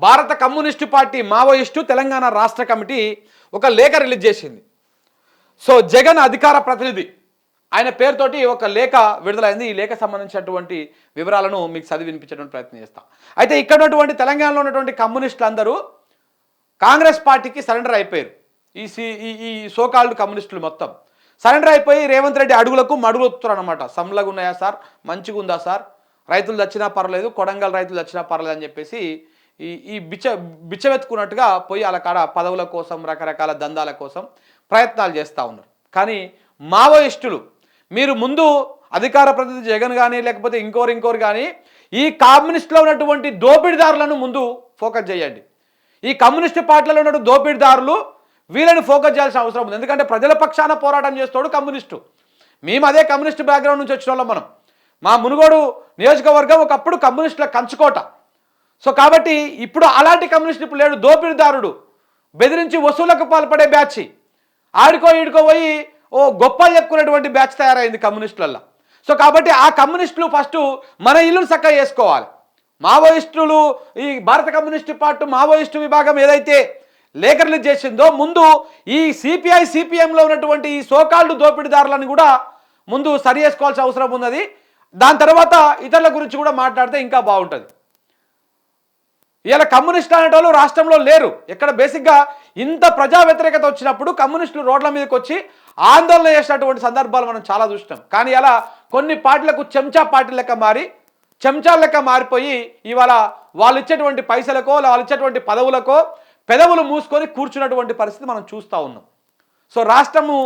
భారత communist party Maoist Telangana రాష్ట్ర committee ఒక లేఖ రిలీజ్ చేసింది. సో జగన్ అధికార ప్రతినిధి. ఆయన పేరుతోటి ఒక లేఖ విడుదలైంది. ఈ లేఖ సంబంధించినటువంటి వివరాలను మీకు చదివి వినిపించడానికి ప్రయత్నం చేస్తాం. అయితే ఇక్కడ ఉన్నటువంటి తెలంగాణలో ఉన్నటువంటి కమ్యూనిస్టులు అందరూ కాంగ్రెస్ పార్టీకి సరెండర్ అయిపోయారు. ఈ సి ఈ ఈ సోకాల్డ్ కమ్యూనిస్టులు మొత్తం. సరెండర్ అయిపోయి రేవంత్ రెడ్డి అడుగులకు మడుగులు వస్తున్నారు అనమాట సమ్లగా ఉన్నాయా సార్? మంచిగా ఉందా సార్? రైతులు చచ్చినా పర్లేదు కొడంగల్ రైతులు చచ్చినా పర్లేదు అని చెప్పేసి ఈ ఈ బిచ్చ బిచ్చవెత్తుకున్నట్టుగా పోయి వాళ్ళ కాడ పదవుల కోసం రకరకాల దందాల కోసం ప్రయత్నాలు చేస్తూ ఉన్నారు. కానీ మావోయిస్టులు మీరు ముందు అధికార ప్రతినిధి జగన్ కానీ లేకపోతే ఇంకోరు ఇంకోరు కానీ ఈ కమ్యూనిస్టులో ఉన్నటువంటి దోపిడీదారులను ముందు ఫోకస్ చేయండి. ఈ కమ్యూనిస్టు పార్టీలో ఉన్న దోపిడీదారులు వీళ్ళని ఫోకస్ చేయాల్సిన అవసరం ఉంది. ఎందుకంటే ప్రజల పక్షాన పోరాటం చేస్తాడు కమ్యూనిస్టు. మేము అదే కమ్యూనిస్ట్ బ్యాక్గ్రౌండ్ నుంచి వచ్చిన వాళ్ళం మనం. మా మునుగోడు నియోజకవర్గం ఒకప్పుడు కమ్యూనిస్టుల కంచుకోట. సో కాబట్టి ఇప్పుడు అలాంటి కమ్యూనిస్ట్ ఇప్పుడు లేడు దోపిడీదారుడు. బెదిరించి వసూలకు పాల్పడే బ్యాచ్. ఆడికో ఈడుకో పోయి ఓ గొప్ప చెప్పుకునేటువంటి బ్యాచ్ తయారైంది కమ్యూనిస్టులల్లో. సో కాబట్టి ఆ కమ్యూనిస్టులు ఫస్ట్ మన ఇల్లును చక్కగా చేసుకోవాలి. మావోయిస్టులు ఈ భారత కమ్యూనిస్టు పార్టీ మావోయిస్టు విభాగం ఏదైతే లేఖర్లు చేసిందో ముందు ఈ సిపిఐ సిపిఎంలో ఉన్నటువంటి ఈ సోకాళ్ళు దోపిడీదారులను కూడా ముందు సరి చేసుకోవాల్సిన అవసరం ఉన్నది. దాని తర్వాత ఇతరుల గురించి కూడా మాట్లాడితే ఇంకా బాగుంటుంది. ఇలా కమ్యూనిస్టులు అనేటోళ్ళు రాష్ట్రంలో లేరు. ఇక్కడ బేసిక్గా ఇంత ప్రజా వ్యతిరేకత వచ్చినప్పుడు కమ్యూనిస్టులు రోడ్ల మీదకి వచ్చి ఆందోళన చేసినటువంటి సందర్భాలు మనం చాలా చూసినాం. కానీ అలా కొన్ని పార్టీలకు చెంచా పార్టీ లెక్క మారి చెంచాల లెక్క మారిపోయి ఇవాళ వాళ్ళు ఇచ్చేటువంటి పైసలకో వాళ్ళు ఇచ్చేటువంటి పదవులకో పెదవులు మూసుకొని కూర్చున్నటువంటి పరిస్థితి మనం చూస్తూ ఉన్నాం. సో రాష్ట్రము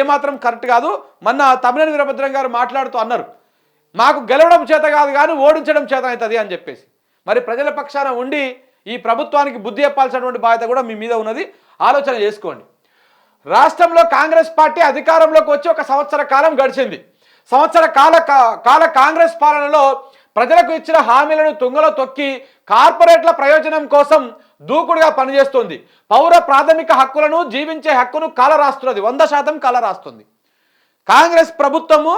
ఏమాత్రం కరెక్ట్ కాదు. మొన్న తమిళని వీరభద్రం గారు మాట్లాడుతూ అన్నారు మాకు గెలవడం చేత కాదు కానీ ఓడించడం చేత అవుతుంది అని చెప్పేసి. మరి ప్రజల పక్షాన ఉండి ఈ ప్రభుత్వానికి బుద్ధి చెప్పాల్సినటువంటి బాధ్యత కూడా మీ మీద ఉన్నది. ఆలోచన చేసుకోండి. రాష్ట్రంలో కాంగ్రెస్ పార్టీ అధికారంలోకి వచ్చి ఒక సంవత్సర కాలం గడిచింది. సంవత్సర కాల కా- కాల కాంగ్రెస్ పాలనలో ప్రజలకు ఇచ్చిన హామీలను తుంగలో తొక్కి కార్పొరేట్ల ప్రయోజనం కోసం దూకుడుగా పనిచేస్తుంది. పౌర ప్రాథమిక హక్కులను జీవించే హక్కును కాల రాస్తున్నది వంద శాతం కాల రాస్తుంది కాంగ్రెస్ ప్రభుత్వము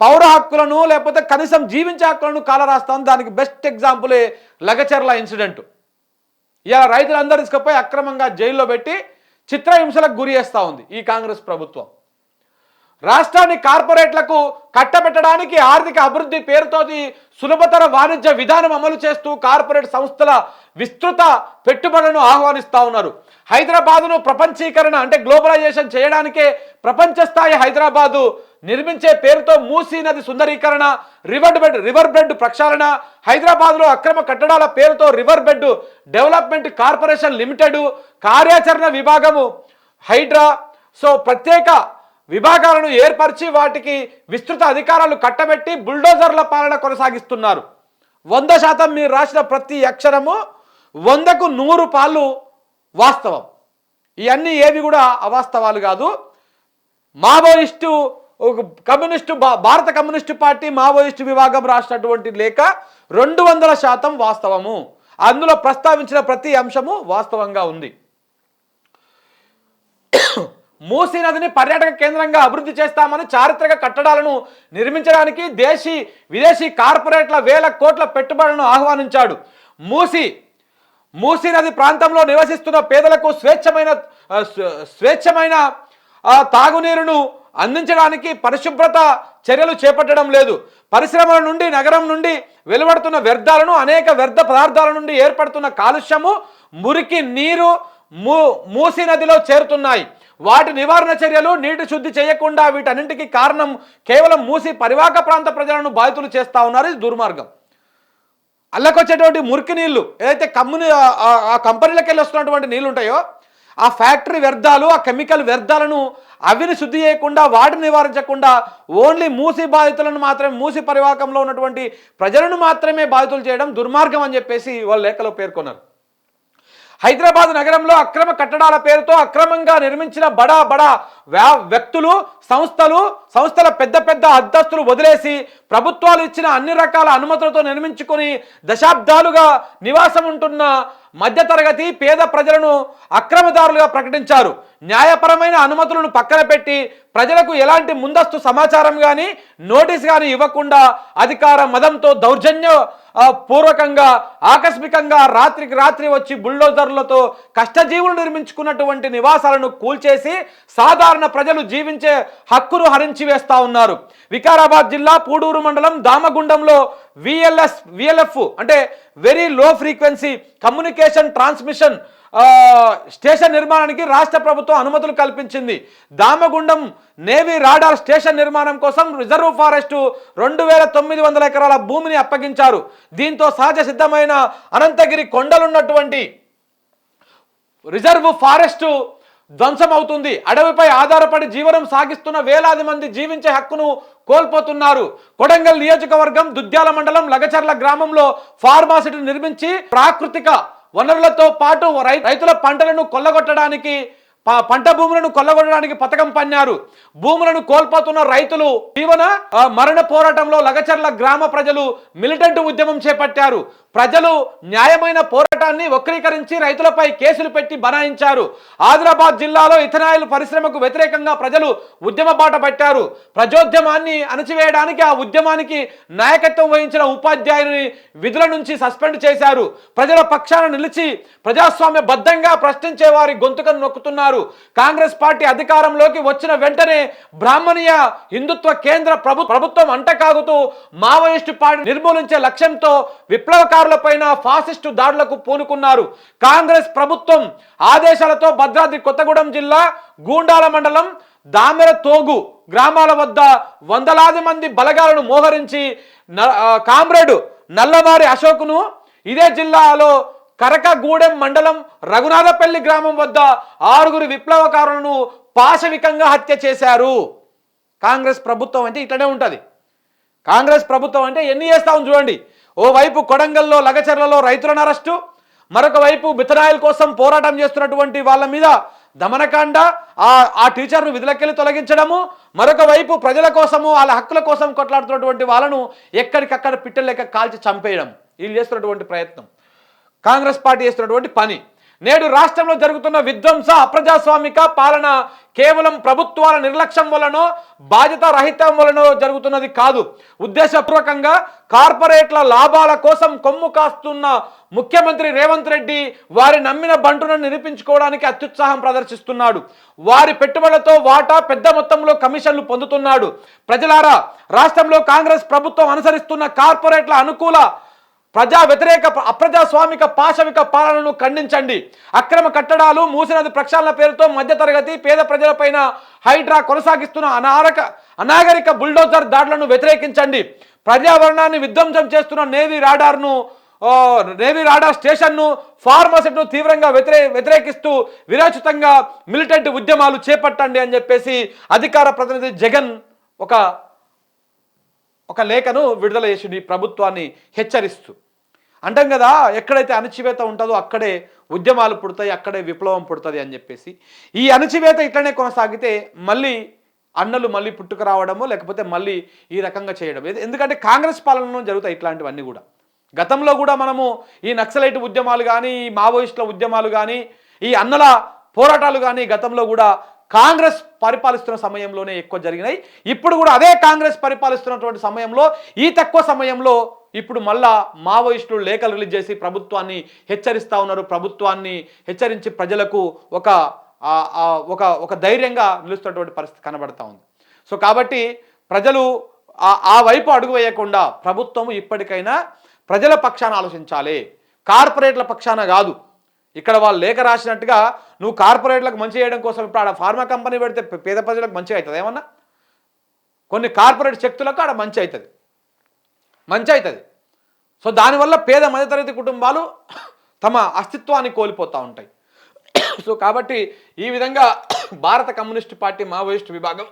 పౌర హక్కులను లేకపోతే కనీసం జీవించే హక్కులను కాలరాస్తాం దానికి బెస్ట్ ఎగ్జాంపులే లగచర్ల ఇన్సిడెంట్ ఇలా రైతులందరూ తీసుకుపోయి అక్రమంగా జైల్లో పెట్టి చిత్రహింసలకు గురి చేస్తూ ఉంది ఈ కాంగ్రెస్ ప్రభుత్వం. రాష్ట్రాన్ని కార్పొరేట్లకు కట్టబెట్టడానికి ఆర్థిక అభివృద్ధి పేరుతో సులభతర వాణిజ్య విధానం అమలు చేస్తూ కార్పొరేట్ సంస్థల విస్తృత పెట్టుబడులను ఆహ్వానిస్తూ ఉన్నారు. హైదరాబాదును ప్రపంచీకరణ అంటే గ్లోబలైజేషన్ చేయడానికే ప్రపంచ స్థాయి హైదరాబాదు నిర్మించే పేరుతో మూసీ నది సుందరీకరణ రివర్ బెడ్ రివర్ బెడ్ ప్రక్షాళన హైదరాబాద్లో అక్రమ కట్టడాల పేరుతో river bed development corporation limited కార్యాచరణ విభాగము హైడ్రా. సో ప్రత్యేక విభాగాలను ఏర్పరిచి వాటికి విస్తృత అధికారాలు కట్టబెట్టి బుల్డోజర్ల పాలన కొనసాగిస్తున్నారు. వంద శాతం మీరు రాసిన ప్రతి అక్షరము వందకు నూరు పాళ్ళు వాస్తవం. ఇవన్నీ ఏవి కూడా అవాస్తవాలు కాదు. మావోయిస్టు ఒక కమ్యూనిస్టు భా- భారత కమ్యూనిస్టు పార్టీ మావోయిస్టు విభాగం రాసినటువంటి లేఖ రెండు వందల శాతం వాస్తవము. అందులో ప్రస్తావించిన ప్రతి అంశము వాస్తవంగా ఉంది. మూసీ నదిని పర్యాటక కేంద్రంగా అభివృద్ధి చేస్తామని చారిత్రక కట్టడాలను నిర్మించడానికి దేశీ విదేశీ కార్పొరేట్ల వేల కోట్ల పెట్టుబడులను ఆహ్వానించాడు. మూసీ మూసీ నది ప్రాంతంలో నివసిస్తున్న పేదలకు స్వేచ్ఛమైన స్వేచ్ఛమైన తాగునీరును అందించడానికి పరిశుభ్రత చర్యలు చేపట్టడం లేదు. పరిశ్రమల నుండి నగరం నుండి వెలువడుతున్న వ్యర్థాలను అనేక వ్యర్థ పదార్థాల నుండి ఏర్పడుతున్న కాలుష్యము మురికి నీరు మూ మూసి నదిలో చేరుతున్నాయి. వాటి నివారణ చర్యలు నీటి శుద్ధి చేయకుండా వీటన్నింటికి కారణం కేవలం మూసి పరివాహక ప్రాంత ప్రజలను బాధితులు చేస్తా ఉన్నారు. ఇది దుర్మార్గం. అల్లకొచ్చేటువంటి మురికి నీళ్ళు ఏదైతే కమ్ముని ఆ- కంపెనీలకు వెళ్ళి వస్తున్నటువంటి నీళ్ళు ఉంటాయో ఆ ఫ్యాక్టరీ వ్యర్థాలు ఆ కెమికల్ వ్యర్థాలను అవిని శుద్ధి చేయకుండా వాటిని నివారించకుండా ఓన్లీ మూసి బాధితులను మాత్రమే మూసి పరివాహకంలో ఉన్నటువంటి ప్రజలను మాత్రమే బాధితులు చేయడం దుర్మార్గం అని చెప్పేసి వాళ్ళ లేఖలో పేర్కొన్నారు. హైదరాబాద్ నగరంలో అక్రమ కట్టడాల పేరుతో అక్రమంగా నిర్మించిన బడా బడా వ్యా వ్యక్తులు సంస్థలు సంస్థల పెద్ద పెద్ద అద్దస్తులు వదిలేసి ప్రభుత్వాలు ఇచ్చిన అన్ని రకాల అనుమతులతో నిర్మించుకొని దశాబ్దాలుగా నివాసం ఉంటున్న మధ్యతరగతి పేద ప్రజలను అక్రమదారులుగా ప్రకటించారు. న్యాయపరమైన అనుమతులను పక్కన పెట్టి ప్రజలకు ఎలాంటి ముందస్తు సమాచారం కానీ నోటీస్ కానీ ఇవ్వకుండా అధికార మదంతో దౌర్జన్య పూర్వకంగా ఆకస్మికంగా రాత్రికి రాత్రి వచ్చి బుల్డోజర్లతో కష్టజీవులు నిర్మించుకున్నటువంటి నివాసాలను కూల్చేసి సాధారణ ప్రజలు జీవించే హక్కును హరించి వేస్తా ఉన్నారు. వికారాబాద్ జిల్లా పూడూరు మండలం దామగుండంలో విఎల్ఎస్ విఎల్ఎఫ్ అంటే very low frequency communication transmission station నిర్మాణానికి రాష్ట్ర ప్రభుత్వం అనుమతులు కల్పించింది. దామగుండం నేవీ రాడార్ స్టేషన్ నిర్మాణం కోసం రిజర్వ్ ఫారెస్ట్ రెండు వేల తొమ్మిది వందల ఎకరాల భూమిని అప్పగించారు. దీంతో సహజ సిద్ధమైన అనంతగిరి కొండలున్నటువంటి రిజర్వ్ ఫారెస్ట్ ధ్వంసం అవుతుంది అడవిపై ఆధారపడి జీవనం సాగిస్తున్న వేలాది మంది జీవించే హక్కును కోల్పోతున్నారు. కొడంగల్ నియోజకవర్గం దుద్యాల మండలం లగచర్ల గ్రామంలో ఫార్మాసిటీ నిర్మించి ప్రాకృతిక వనరులతో పాటు రైతుల పంటలను కొల్లగొట్టడానికి పంట భూములను కొల్లగొట్టడానికి పథకం పన్నారు. భూములను కోల్పోతున్న రైతులు జీవన మరణ పోరాటంలో లగచర్ల గ్రామ ప్రజలు మిలిటెంట్ ఉద్యమం చేపట్టారు. ప్రజలు న్యాయమైన పోరాటాన్ని వక్రీకరించి రైతులపై కేసులు పెట్టి బనాయించారు. ఆదిలాబాద్ జిల్లాలో ఇథనాయిల్ పరిశ్రమకు వ్యతిరేకంగా ప్రజలు ఉద్యమ బాట పట్టారు. ప్రజోద్యమాన్ని అణచివేయడానికి ఆ ఉద్యమానికి నాయకత్వం వహించిన ఉపాధ్యాయుని విధుల నుంచి సస్పెండ్ చేశారు. ప్రజల పక్షాన నిలిచి ప్రజాస్వామ్య బద్ధంగా ప్రశ్నించే వారి గొంతుకను నొక్కుతున్నారు. కాంగ్రెస్ పార్టీ అధికారంలోకి వచ్చిన వెంటనే బ్రాహ్మణీయ హిందుత్వ కేంద్ర ప్రభు ప్రభుత్వం అంటకాగుతూ మావోయిస్టు పార్టీ నిర్మూలించే లక్ష్యంతో పైన ఫాసిస్టు దాడులకు పూనుకున్నారు. కాంగ్రెస్ ప్రభుత్వం ఆదేశాలతో భద్రాద్రి కొత్తగూడెం జిల్లా గూండాల మండలం దామెర తోగు గ్రామాల వద్ద వందలాది మంది బలగాలను మోహరించి కామ్రేడు నల్లవారి అశోకును ఇదే జిల్లాలో కరకగూడెం మండలం రఘునాథపల్లి గ్రామం వద్ద ఆరుగురు విప్లవకారులను పాశవికంగా హత్య చేశారు. కాంగ్రెస్ ప్రభుత్వం అంటే ఇట్లనే ఉంటుంది. కాంగ్రెస్ ప్రభుత్వం అంటే ఎన్ని చేస్తామని చూడండి. ఓవైపు కొడంగల్లో లగచర్లలో రైతులను అరెస్టు మరొక వైపు బితనాయిల కోసం పోరాటం చేస్తున్నటువంటి వాళ్ళ మీద దమనకాండ ఆ ఆ టీచర్ను విధులకెళ్ళి తొలగించడము మరొక వైపు ప్రజల కోసము వాళ్ళ హక్కుల కోసం కొట్లాడుతున్నటువంటి వాళ్ళను ఎక్కడికక్కడ పిట్టలేక కాల్చి చంపేయడం. వీళ్ళు చేస్తున్నటువంటి ప్రయత్నం. కాంగ్రెస్ పార్టీ చేస్తున్నటువంటి పని. నేడు రాష్ట్రంలో జరుగుతున్న విధ్వంస అప్రజాస్వామిక పాలన కేవలం ప్రభుత్వాల నిర్లక్ష్యం వలనో బాధ్యత రహితం వలనో జరుగుతున్నది కాదు. ఉద్దేశపూర్వకంగా కార్పొరేట్ల లాభాల కోసం కొమ్ము కాస్తున్న ముఖ్యమంత్రి రేవంత్ రెడ్డి వారి నమ్మిన బంటును నిరూపించుకోవడానికి అత్యుత్సాహం ప్రదర్శిస్తున్నాడు. వారి పెట్టుబడులతో వాటా పెద్ద మొత్తంలో కమిషన్లు పొందుతున్నాడు. ప్రజలారా రాష్ట్రంలో కాంగ్రెస్ ప్రభుత్వం అనుసరిస్తున్న కార్పొరేట్ల అనుకూల ప్రజా వ్యతిరేక అప్రజాస్వామిక పాశవిక పాలనను ఖండించండి. అక్రమ కట్టడాలు మూసినది ప్రక్షాళన పేరుతో మధ్యతరగతి పేద ప్రజలపైన హైడ్రా కొనసాగిస్తున్న అనారక అనాగరిక బుల్డోజర్ దాడులను వ్యతిరేకించండి. పర్యావరణాన్ని విధ్వంసం చేస్తున్న నేవీ రాడార్ను నేవీ రాడార్ స్టేషన్ను ఫార్మసిటీను తీవ్రంగా వ్యతిరే వ్యతిరేకిస్తూ విరాచితంగా మిలిటెంట్ ఉద్యమాలు చేపట్టండి అని చెప్పేసి అధికార ప్రతినిధి జగన్ ఒక ఒక లేఖను విడుదల చేసిండు ప్రభుత్వాన్ని హెచ్చరిస్తూ. అంటాం కదా ఎక్కడైతే అణచివేత ఉంటుందో అక్కడే ఉద్యమాలు పుడతాయి అక్కడే విప్లవం పుడుతుంది అని చెప్పేసి. ఈ అణచివేత ఇట్లనే కొనసాగితే మళ్ళీ అన్నలు మళ్ళీ పుట్టుకు రావడము లేకపోతే మళ్ళీ ఈ రకంగా చేయడం ఇది- ఎందుకంటే కాంగ్రెస్ పాలనలో జరుగుతాయి ఇట్లాంటివన్నీ కూడా. గతంలో కూడా మనము ఈ నక్సలైట్ ఉద్యమాలు కానీ ఈ మావోయిస్టుల ఉద్యమాలు కానీ ఈ అన్నల పోరాటాలు కానీ గతంలో కూడా కాంగ్రెస్ పరిపాలిస్తున్న సమయంలోనే ఎక్కువ జరిగినాయి. ఇప్పుడు కూడా అదే కాంగ్రెస్ పరిపాలిస్తున్నటువంటి సమయంలో ఈ తక్కువ సమయంలో ఇప్పుడు మళ్ళా మావోయిస్టులు లేఖలు రిలీజ్ చేసి ప్రభుత్వాన్ని హెచ్చరిస్తూ ఉన్నారు. ప్రభుత్వాన్ని హెచ్చరించి ప్రజలకు ఒక ఒక ఒక ధైర్యంగా నిలుస్తున్నటువంటి పరిస్థితి కనబడతా ఉంది. సో కాబట్టి ప్రజలు ఆ- వైపు అడుగు వేయకుండా ప్రభుత్వం ఇప్పటికైనా ప్రజల పక్షాన ఆలోచించాలి. కార్పొరేట్ల పక్షాన కాదు. ఇక్కడ వాళ్ళు లేఖ రాసినట్టుగా నువ్వు కార్పొరేట్లకు మంచి చేయడం కోసం ఇప్పుడు ఆడ ఫార్మా కంపెనీ పెడితే పేద ప్రజలకు మంచి అవుతుంది ఏమన్నా? కొన్ని కార్పొరేట్ శక్తులకు ఆడ మంచి అవుతుంది. మంచి అవుతుంది. సో దానివల్ల పేద మధ్యతరగతి కుటుంబాలు తమ అస్తిత్వాన్ని కోల్పోతూ ఉంటాయి. సో కాబట్టి ఈ విధంగా భారత కమ్యూనిస్ట్ పార్టీ మావోయిస్ట్ విభాగం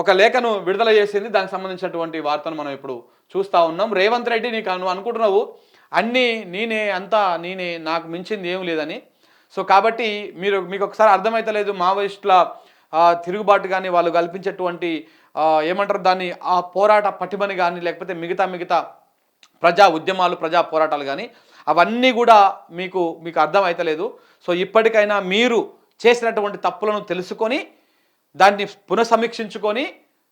ఒక లేఖను విడుదల చేసింది. దానికి సంబంధించినటువంటి వార్తను మనం ఇప్పుడు చూస్తూ ఉన్నాం. రేవంత్ రెడ్డి నీకు నువ్వు అనుకుంటున్నావు? అన్నీ నేనే అంతా నేనే నాకు మించింది ఏం లేదని. సో కాబట్టి మీరు మీకు ఒకసారి అర్థమైతలేదు మావోయిస్టుల తిరుగుబాటు కానీ వాళ్ళు కల్పించేటువంటి ఏమంటారు దాన్ని? ఆ పోరాట పటిమని కానీ లేకపోతే మిగతా మిగతా ప్రజా ఉద్యమాలు ప్రజా పోరాటాలు కానీ అవన్నీ కూడా మీకు మీకు అర్థం అవుతలేదు సో ఇప్పటికైనా మీరు చేసినటువంటి తప్పులను తెలుసుకొని దాన్ని పునఃసమీక్షించుకొని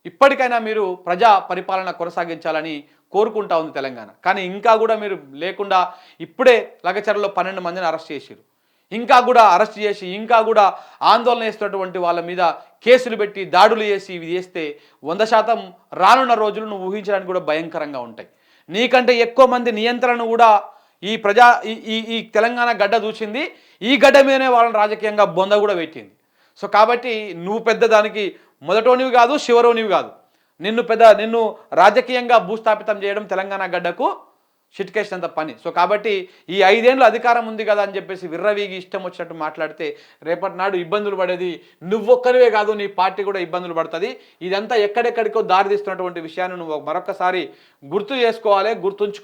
ఇప్పటికైనా మీరు ప్రజా పరిపాలన కొనసాగించాలని కోరుకుంటా ఉంది తెలంగాణ. కానీ ఇంకా కూడా మీరు లేకుండా ఇప్పుడే లగచరలో పన్నెండు మందిని అరెస్ట్ చేశారు ఇంకా కూడా అరెస్ట్ చేసి ఇంకా కూడా ఆందోళన చేస్తున్నటువంటి వాళ్ళ మీద కేసులు పెట్టి దాడులు చేసి ఇవి చేస్తే వంద శాతం రానున్న రోజులు నువ్వు ఊహించడానికి కూడా భయంకరంగా ఉంటాయి. నీకంటే ఎక్కువ మంది నియంత్రణ కూడా ఈ ప్రజా ఈ ఈ ఈ తెలంగాణ గడ్డ చూసింది ఈ గడ్డ మీదనే వాళ్ళని రాజకీయంగా బొంద కూడా పెట్టింది. సో కాబట్టి నువ్వు పెద్ద దానికి మొదటోనివి కాదు శివరోనివి కాదు. నిన్ను పెద్ద నిన్ను రాజకీయంగా భూస్థాపితం చేయడం తెలంగాణ గడ్డకు చిట్కేసినంత పని. సో కాబట్టి ఈ ఐదేళ్ళు అధికారం ఉంది కదా అని చెప్పేసి విర్రవీగి ఇష్టం వచ్చినట్టు మాట్లాడితే రేపటి నాడు ఇబ్బందులు పడేది నువ్వొక్కరివే కాదు నీ పార్టీ కూడా ఇబ్బందులు పడుతుంది. ఇదంతా ఎక్కడెక్కడికో దారి తీస్తున్నటువంటి విషయాన్ని నువ్వు మరొకసారి గుర్తు చేసుకోవాలి గుర్తుంచుకో